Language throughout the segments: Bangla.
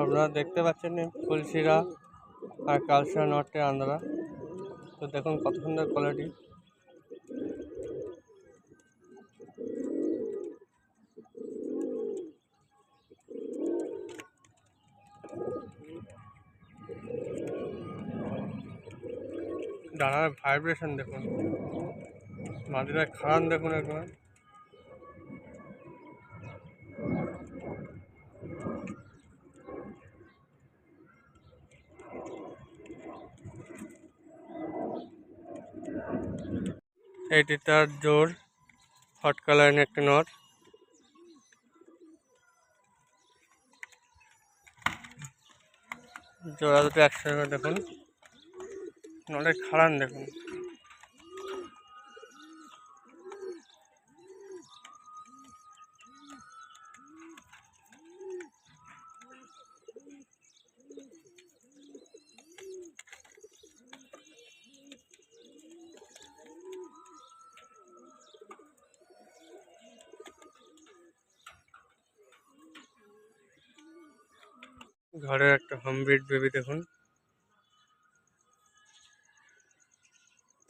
আপনারা দেখতে পাচ্ছেন ফুলশিরা আর কালশিরা নটে আন্ধ্রা। তো দেখুন কত সুন্দর কোয়ালিটি ডানার ভাইব্রেশন দেখুন। মাটিটা খারান দেখুন একবার। এটি তার জোর হট কালারের একটি নট জোড়া দুটো একসঙ্গে দেখুন। নটের খাড়ান দেখুন। ঘরের একটা হোমব্রিড বেবি দেখুন।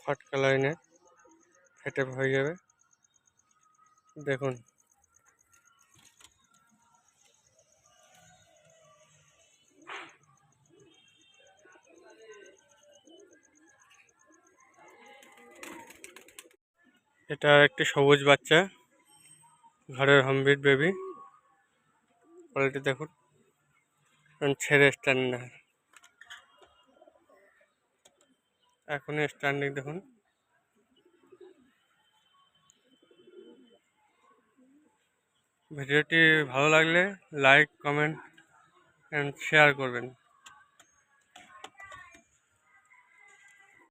ফাটকা লাইনে ফেটে হয়ে যাবে। দেখুন। এটা একটি সবুজ বাচ্চা, ঘরের হোমব্রিড বেবি কোয়ালিটি দেখুন। ছেড়ে স্ট্যান্ডার এখন স্ট্যান্ডিং দেখুন। ভিডিওটি ভালো লাগলে লাইক কমেন্ট অ্যান্ড শেয়ার করবেন।